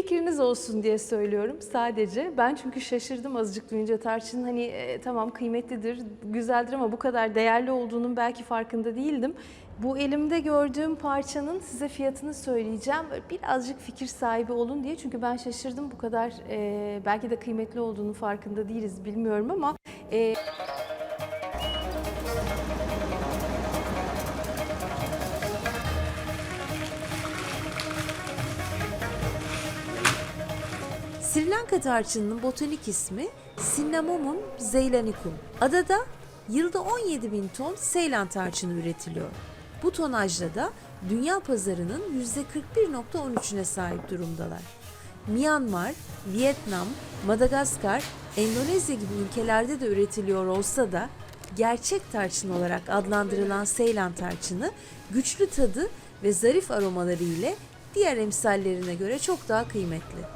Fikriniz olsun diye söylüyorum sadece. Ben çünkü şaşırdım azıcık duyunca tarçın hani e, tamam kıymetlidir, güzeldir ama bu kadar değerli olduğunun belki farkında değildim. Bu elimde gördüğüm parçanın size fiyatını söyleyeceğim. Birazcık fikir sahibi olun diye çünkü ben şaşırdım bu kadar e, belki de kıymetli olduğunu farkında değiliz bilmiyorum ama e, Sri Lanka tarçınının botanik ismi Cinnamomum zeylanicum. Adada yılda 17 bin ton Seylan tarçını üretiliyor. Bu tonajda da dünya pazarının %41.13'üne sahip durumdalar. Myanmar, Vietnam, Madagaskar, Endonezya gibi ülkelerde de üretiliyor olsa da gerçek tarçın olarak adlandırılan Seylan tarçını güçlü tadı ve zarif aromaları ile diğer emsallerine göre çok daha kıymetli.